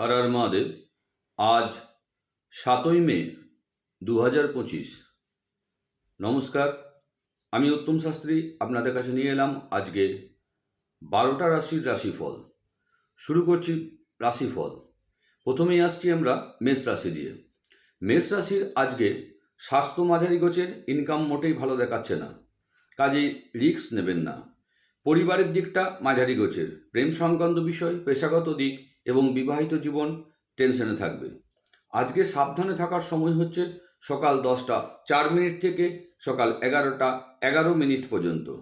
হর হর মহাদেব, আজ সাতই মে দু হাজার পঁচিশ। নমস্কার, আমি উত্তম শাস্ত্রী, আপনাদের কাছে নিয়ে এলাম আজকে বারোটা রাশির রাশিফল। শুরু করছি রাশিফল। প্রথমেই আসছি আমরা মেষ রাশি দিয়ে। মেষ রাশির আজকে স্বাস্থ্য মাঝারি গোছের ইনকাম মোটেই ভালো দেখাচ্ছে না। কাজেই রিস্ক নেবেন না। পরিবারের দিকটা মাঝারি গোছের প্রেম সংক্রান্ত বিষয়, পেশাগত দিক এবং বিবাহিত জীবন টেনশনে থাকবে। আজকে সাবধানে থাকার সময় হচ্ছে সকাল দশটা চার মিনিট থেকে সকাল এগারোটা এগারো মিনিট পর্যন্ত।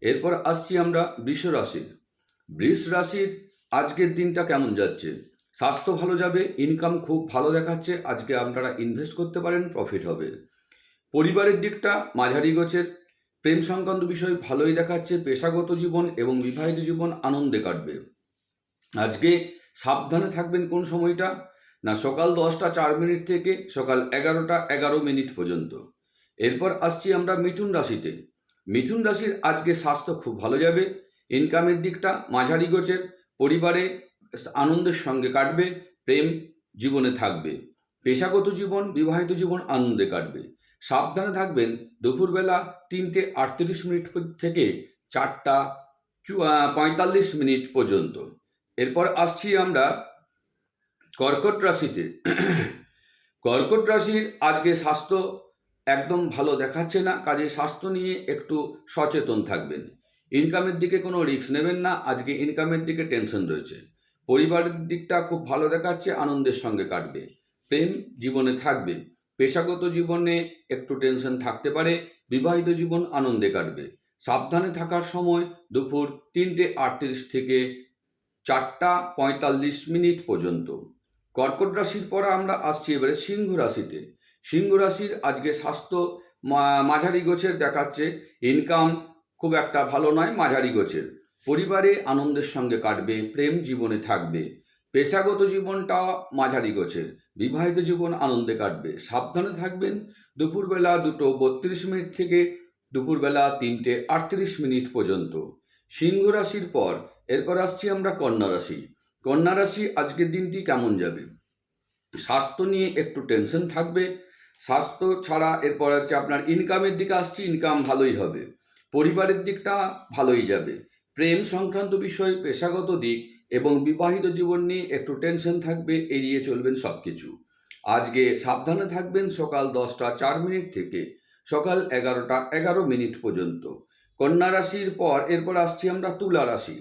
এরপর আসছি আমরা বৃষ রাশির। বৃষ রাশির আজকের দিনটা কেমন যাচ্ছে? স্বাস্থ্য ভালো যাবে ইনকাম খুব ভালো দেখাচ্ছে, আজকে আপনারা ইনভেস্ট করতে পারেন প্রফিট হবে। পরিবারের দিকটা মাঝারি গোছের, প্রেম সংক্রান্ত বিষয় ভালোই দেখাচ্ছে, পেশাগত জীবন এবং বিবাহিত জীবন আনন্দে কাটবে। আজকে সাবধানে থাকবেন কোন সময়টা? না সকাল দশটা চার মিনিট থেকে সকাল এগারোটা এগারো মিনিট পর্যন্ত। এরপর আসছি আমরা মিথুন রাশিতে। মিথুন রাশির আজকে স্বাস্থ্য খুব ভালো যাবে ইনকামের দিকটা মাঝারি গোছের পরিবারে আনন্দের সঙ্গে কাটবে, প্রেম জীবনে থাকবে। পেশাগত জীবন, বিবাহিত জীবন আনন্দে কাটবে। সাবধানে থাকবেন, দুপুরবেলা তিনটে আটত্রিশ মিনিট থেকে চারটা পঁয়তাল্লিশ মিনিট পর্যন্ত। এরপর আসছি আমরা কর্কট রাশিতে। কর্কট রাশির আজকে স্বাস্থ্য একদম ভালো দেখাচ্ছে না, কাজে স্বাস্থ্য নিয়ে একটু সচেতন থাকবেন। ইনকামের দিকে কোনো রিস্ক নেবেন না, আজকে ইনকামের দিকে টেনশন রয়েছে। পরিবারের দিকটা খুব ভালো দেখাচ্ছে, আনন্দের সঙ্গে কাটবে। প্রেম জীবনে থাকবে। পেশাগত জীবনে একটু টেনশন থাকতে পারে, বিবাহিত জীবন আনন্দে কাটবে। সাবধানে থাকার সময় দুপুর তিনটে আটত্রিশ থেকে চারটা পঁয়তাল্লিশ মিনিট পর্যন্ত। কর্কট রাশির পর আমরা আসছি এবারে সিংহ রাশিতে। সিংহ রাশির আজকে স্বাস্থ্য মাঝারি গোছের দেখাচ্ছে। ইনকাম খুব একটা ভালো নয়, মাঝারি গোছের। পরিবারে আনন্দের সঙ্গে কাটবে, প্রেম জীবনে থাকবে। পেশাগত জীবনটা মাঝারি গোছের। বিবাহিত জীবন আনন্দে কাটবে। সাবধানে থাকবেন। দুপুরবেলা দুটো বত্রিশ মিনিট থেকে দুপুরবেলা তিনটে আটত্রিশ মিনিট পর্যন্ত। সিংহ রাশির পর এরপর আসছি আমরা কন্যা রাশি। কন্যা রাশি আজকের দিনটি কেমন যাবে? স্বাস্থ্য নিয়ে একটু টেনশন থাকবে। স্বাস্থ্য ছাড়া এরপর হচ্ছে আপনার ইনকামের দিকে আসছি ইনকাম ভালোই হবে। পরিবারের দিকটা ভালোই যাবে। প্রেম সংক্রান্ত বিষয়, পেশাগত দিক এবং বিবাহিত জীবন নিয়ে একটু টেনশন থাকবে, এড়িয়ে চলবেন সব কিছু আজকে সাবধানে থাকবেন সকাল দশটা চার মিনিট থেকে সকাল এগারোটা এগারো মিনিট পর্যন্ত। কন্যা রাশির পর এরপর আসছি আমরা তুলা রাশি।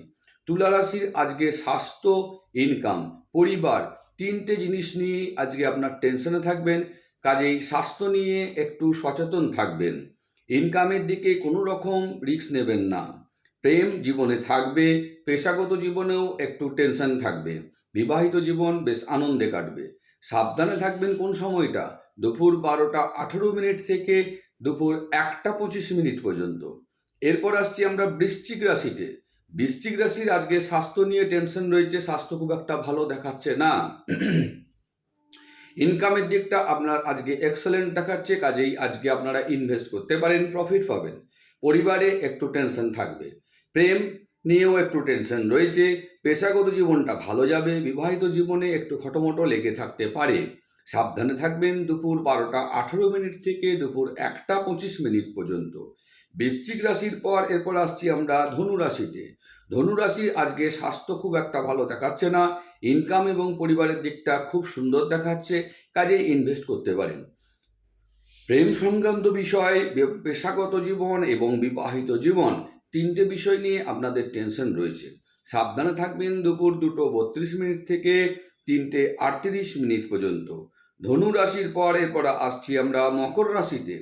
তুলা রাশির আজকে স্বাস্থ্য ইনকাম পরিবার তিনটে জিনিস নিয়ে আজকে আপনার টেনশনে থাকবেন। কাজেই স্বাস্থ্য নিয়ে একটু সচেতন থাকবেন। ইনকামের দিকে কোনো রকম রিস্ক নেবেন না। প্রেম জীবনে থাকবে, পেশাগত জীবনেও একটু টেনশন থাকবে। বিবাহিত জীবন বেশ আনন্দে কাটবে। সাবধানে থাকবেন কোন সময়টা? দুপুর বারোটা আঠেরো মিনিট থেকে দুপুর একটা পঁচিশ মিনিট পর্যন্ত। এরপর আসছি আমরা বৃশ্চিক রাশিতে। বৃশ্চিক রাশির আজকে স্বাস্থ্য নিয়ে টেনশন রয়েছে, স্বাস্থ্য খুব একটা ভালো দেখাচ্ছে না। ইনকামের দিকটা আপনার আজকে এক্সেলেন্ট দেখাচ্ছে, কাজেই আজকে আপনারা ইনভেস্ট করতে পারেন প্রফিট পাবেন। পরিবারে একটু টেনশন থাকবে। প্রেম নিয়েও একটু টেনশন রয়েছে। পেশাগত জীবনটা ভালো যাবে, বিবাহিত জীবনে একটু খটোমটো লেগে থাকতে পারে। সাবধানে থাকবেন দুপুর বারোটা আঠেরো মিনিট থেকে দুপুর একটা পঁচিশ মিনিট পর্যন্ত। বৃশ্চিক রাশির পর এরপর আসছি আমরা ধনু রাশিতে। ধনু রাশি আজকে স্বাস্থ্য খুব একটা ভালো দেখাচ্ছে না ইনকাম এবং পরিবারের দিকটা খুব সুন্দর দেখাচ্ছে, কাজে ইনভেস্ট করতে পারেন। প্রেম সংক্রান্ত বিষয় পেশাগত জীবন এবং বিবাহিত জীবন, তিনটে বিষয় নিয়ে আপনাদের টেনশন রয়েছে। সাবধানে থাকবেন দুপুর দুটো বত্রিশ মিনিট থেকে তিনটে আটত্রিশ মিনিট পর্যন্ত। ধনু রাশির পর এরপর আসছি আমরা মকর রাশিতে।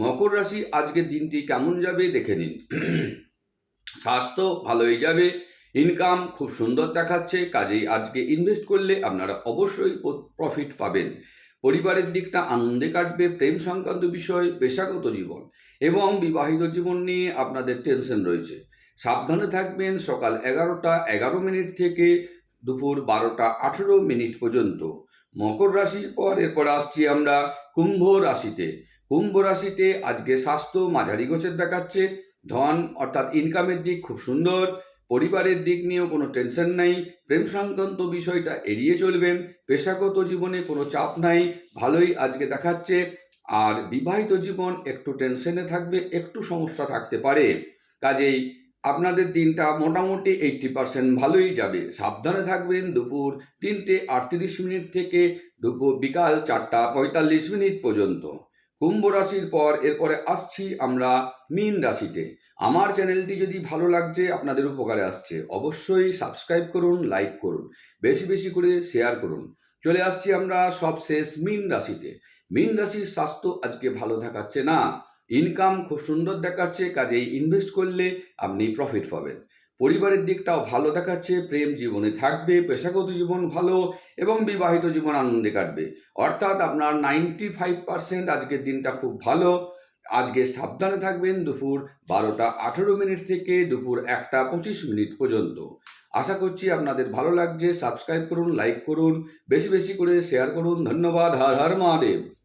মকর রাশি আজকের দিনটি কেমন যাবে দেখে নিন। স্বাস্থ্য ভালোই যাবে ইনকাম খুব সুন্দর দেখাচ্ছে, কাজেই আজকে ইনভেস্ট করলে আপনারা অবশ্যই প্রফিট পাবেন। পরিবারের দিকটা আনন্দে কাটবে, প্রেম সংক্রান্ত বিষয়, পেশাগত জীবন এবং বিবাহিত জীবন নিয়ে আপনাদের টেনশন রয়েছে। সাবধানে থাকবেন সকাল এগারোটা, এগারো মিনিট থেকে দুপুর বারোটা, আঠেরো মিনিট পর্যন্ত। মকর রাশির পর এরপর আসছি আমরা কুম্ভ রাশিতে। কুম্ভ রাশিতে আজকে স্বাস্থ্য, মাঝারি গোছের দেখাচ্ছে। ধন অর্থাৎ ইনকামের দিক খুব সুন্দর। পরিবারের দিক নিয়েও কোনো টেনশন নাই। প্রেম সংক্রান্ত বিষয়টা এড়িয়ে চলবেন। পেশাগত জীবনে কোনো চাপ নাই। ভালোই আজকে দেখাচ্ছে। আর বিবাহিত জীবন একটু টেনশনে থাকবে, একটু সমস্যা থাকতে পারে। কাজেই আপনাদের দিনটা মোটামুটি এইটটি পার্সেন্ট ভালোই যাবে। সাবধানে থাকবেন দুপুর তিনটে আটত্রিশ মিনিট থেকে দুপুর বিকাল চারটা পঁয়তাল্লিশ মিনিট পর্যন্ত। কুম্ভ রাশির পর এরপরে আসছি আমরা মীন রাশিতে। আমার চ্যানেলটি যদি ভালো লাগছে, আপনাদের উপকারে আসছে, অবশ্যই সাবস্ক্রাইব করুন, লাইক করুন, বেশি বেশি করে শেয়ার করুন। চলে আসছি আমরা সবশেষ মীন রাশিতে। মীন রাশির স্বাস্থ্য আজকে ভালো দেখাচ্ছে না। ইনকাম খুব সুন্দর দেখাচ্ছে, কাজেই ইনভেস্ট করলে আপনি প্রফিট পাবেন। পরিবারের দিকটাও ভালো দেখাচ্ছে, প্রেম জীবনে থাকবে, পেশাগত জীবন ভালো এবং বিবাহিত জীবন আনন্দে কাটবে। অর্থাৎ আপনার নাইনটি ফাইভ পার্সেন্ট আজকের দিনটা খুব ভালো। আজকে সাবধানে থাকবেন দুপুর বারোটা আঠেরো মিনিট থেকে দুপুর একটা পঁচিশ মিনিট পর্যন্ত। আশা করছি আপনাদের ভালো লাগছে। সাবস্ক্রাইব করুন, লাইক করুন, বেশি বেশি করে শেয়ার করুন। ধন্যবাদ। হর হর মহাদেব।